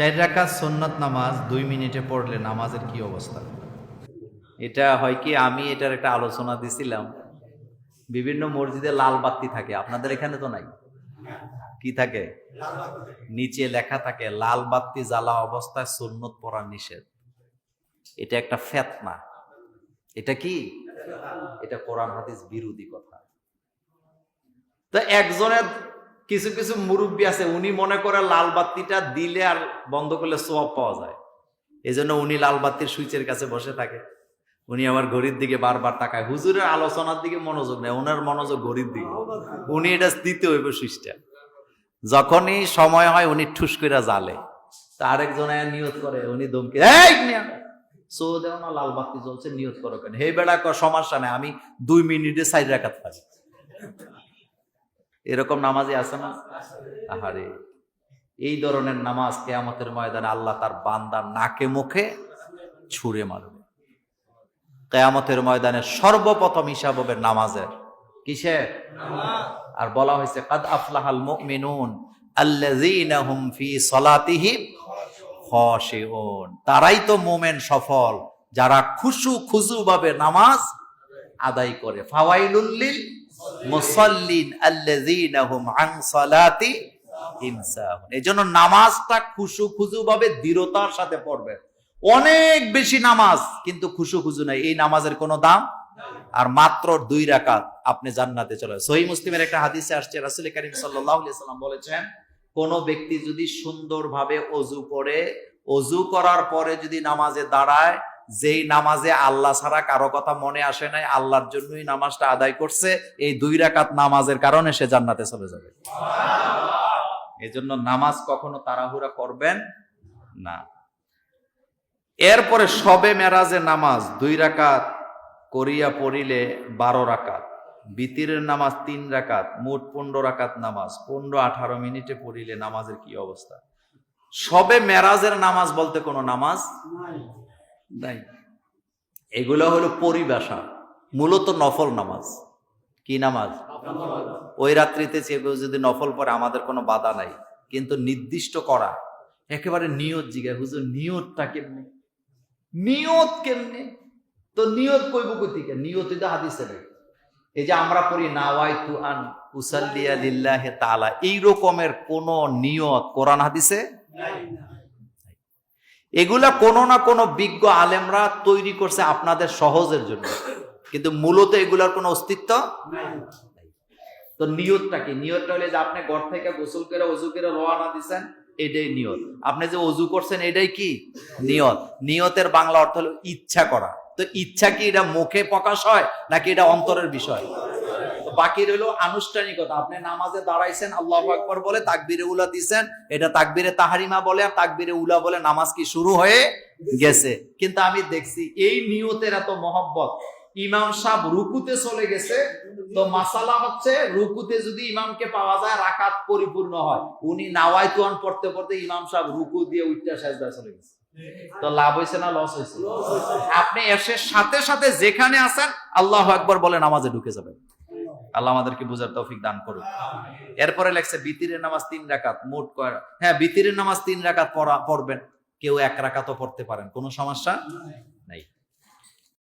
চার রাকাত সুন্নত নামাজ দুই মিনিটে পড়লে নামাজের কি অবস্থা? এটা হয় কি, আমি এটার একটা আলোচনা দিছিলাম। বিভিন্ন মসজিদে লাল বাতি থাকে, আপনাদের এখানে তো নাই? কি থাকে? নিচে লেখা থাকে, লাল বাতি জ্বালা অবস্থায় সুন্নত পড়া নিষেধ। এটা একটা ফেতনা। এটা কি? এটা কোরআন হাদিস বিরোধী কথা। তো একজনের কিছু কিছু মুরব্বী আছে, উনি মনে করে লাল বাতিটা দিলে আর বন্ধ করলে সোয়াব পাওয়া যায়। এই জন্য উনি লাল বাতির সুইচের কাছে বসে থাকে। উনি আমার ঘড়ির দিকে বারবার তাকায়। হুজুরের আলোচনার দিকে মনোযোগ নেয় ওনার মনোযোগ ঘড়ির দিকে। উনি এটা দিতে হইব সুইচটা যখনই সময় হয়, উনি ঠুস করে জালে আরেকজন আয়া নিয়ত করে, উনি দমকে সো দেও না, লাল বাতি জ্বলছে, নিয়ত করো কেন? হে বেড়া সমস্যা নেই, আমি দুই মিনিটে সাইড রাখাত পারি। এরকম নামাজই আছে না? আহারে, এই ধরনের নামাজ কেয়ামতের ময়দানে আল্লাহ তার বান্দার নাকে মুখে ছুঁড়ে মারবে। কেয়ামতের ময়দানে সর্বপ্রথম হিসাব হবে নামাজের। কিসের? আর বলা হয়েছে, কাদ আফলাহাল মুমিনুন আল্লাযীনা হুম ফি সলাতিহিম খাশিউন। তারাই তো মোমেন সফল, যারা খুশু খুজু ভাবে নামাজ আদায় করে। ফাওয়াইলুল্লিল মুসাল্লিন আন সালাতি ইনসাহুন। এজন্য নামাজটা খুশু খুজু ভাবে দৃঢ়তার সাথে পড়বে অনেক বেশি নামাজ, কিন্তু খুশু খুজু নাই। এই নামাজের কোনো দাম? আর মাত্র দুই রাকাত আপনি জান্নাতে চলে সহি মুসলিমের একটা হাদিসে আসছে, রাসূল করিম সাল্লাম বলেছেন, কোন ব্যক্তি যদি সুন্দরভাবে অজু করে, অজু করার পরে যদি নামাজে দাঁড়ায় যেই নামাজে আল্লাহ ছাড়া কারও কথা মনে আসে নাই, আল্লাহর জন্যই নামাজটা আদায় করছে, এই দুই রাকাত নামাজের কারণে সে জান্নাতে চলে যাবে। এজন্য নামাজ কখনো তাড়াহুড়া করবেন না। এরপরে সবে মেরাজে নামাজ, দুই রাকাত করিয়া পড়িলে বারো রাকাত, বিতিরের নামাজ তিন রাকাত, মোট পনেরো রাকাত নামাজ, পনেরো আঠারো মিনিটে পড়িলে নামাজের কি অবস্থা? সবে মেরাজের নামাজ বলতে কোনো নামাজ নাই এগুলো হলো পরিবেশা মূলত নফল নামাজ। কি নামাজ? ওই রাত্রিতে সে যদি নফল পড়ে আমাদের কোনো বাধা নাই। কিন্তু নির্দিষ্ট করা একেবারে নিয়ত জিগা হুজুর নিয়তটা কেমনে? নিয়ত কেমনে? তো নিয়ত কইব কইতিকে নিয়ত তো হাদিসে নেই এই যে আমরা পড়ি নাওয়াই তু আন উসাল্লিয়া লিল্লাহি তাআলা এই রকমের কোন নিয়ত কোরআন হাদিসে? এগুলা কোনো না কোনো বিজ্ঞ আলেমরা তৈরি করছে আপনাদের সহজের জন্য। কিন্তু মূলত এগুলার কোনো অস্তিত্ব তো নিয়তটা কি? নিয়তটা হলে যে আপনি ঘর থেকে গোসল করে অজু করে রওনা দিছেন এটাই নিয়ত। আপনি যে অজু করছেন এটাই কি? নিয়ত। নিয়তের বাংলা অর্থ হলো ইচ্ছা করা। তো ইচ্ছা কি এটা মুখে প্রকাশ হয় নাকি এটা অন্তরের বিষয়? বাকি রইল আনুষ্ঠানিকতা। আপনি নামাজে দাঁড়াইছেন, আল্লাহ আকবর বলে, তাকবিরে উলা দিছেন, এটা তাকবিরে তাহারিমা বলে আর তাকবিরে উলা বলে নামাজ কি শুরু হয়ে গেছে। কিন্তু আমি দেখছি এই নিয়তের এত মহব্বত। ইমাম সাহেব রুকুতে চলে গেছে, তো মাসালা হচ্ছে রুকুতে যদি ইমামকে পাওয়া যায়, রাকাত পরিপূর্ণ হয়। উনি নাওয়াই তুয়ান পড়তে পড়তে ইমাম সাহেব রুকু দিয়ে উইটা সাজদায় চলে গেছে। তো লাভ হয়েছে না লস হয়েছে? আপনি এসে সাথে সাথে যেখানে আছেন, আল্লাহ একবার বলে নামাজে ঢুকে যাবেন। আল্লাহ আমাদেরকে বুঝার তৌফিক দান করুক। এরপরে লেখছে, বিতিরের নামাজ তিন রাকাত, মোট হ্যাঁ বিতিরের নামাজ তিন রাকাত পড়া পড়বেন। কেউ এক রাকাতও পড়তে পারেন, কোনো সমস্যা?